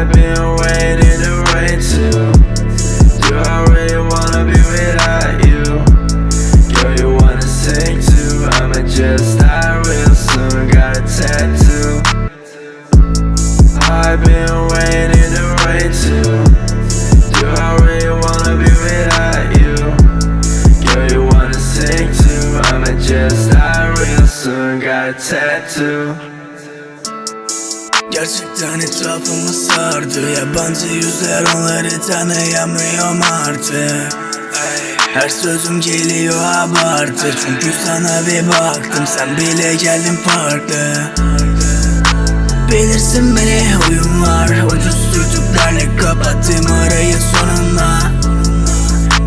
I've been waiting to wait to. Do I really wanna be without you? Girl, you wanna too? I'ma just real soon. Got a tattoo. I've been waiting to wait to. Do I really wanna be without you? Girl, you wanna too? I'ma just real soon. Got a tattoo. Gerçekten etrafımı sardı. Yabancı yüzler onları tanıyamıyorum artık. Her sözüm geliyor abartı. Çünkü sana bir baktım Sen bile geldin farklı. Bilirsin beni huyum var. Ucuz çocuklarla kapattım arayı sonunda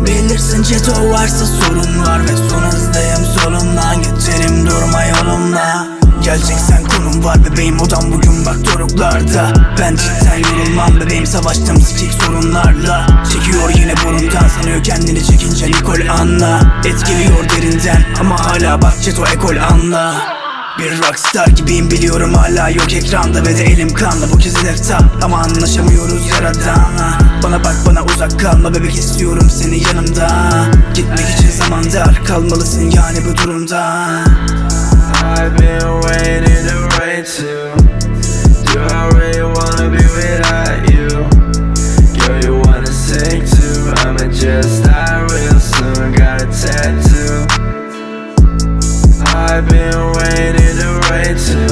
Bilirsin çeto varsa sorun var Ve var bebeğim odam bugün bak doruklarda. Ben cidden yorulmam bebeğim savaştım sikik sorunlarla. Çekiyor yine burundan sanıyor kendini çekince Nikol anla Etkiliyor derinden ama hala bak çeto ekol anla. Bir rockstar gibiyim biliyorum hala yok ekranda Ve de elim kanlı bu kez hedefta Ama anlaşamıyoruz yaradanla Bana bak bana uzak kalma bebek istiyorum seni yanımda. Gitmek için zaman dar kalmalısın yani bu durumda. I've been waiting. I've been waiting to write to?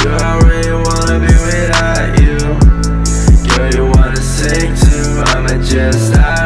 Do I really wanna be without you? Girl, you wanna sing too? I'ma just die.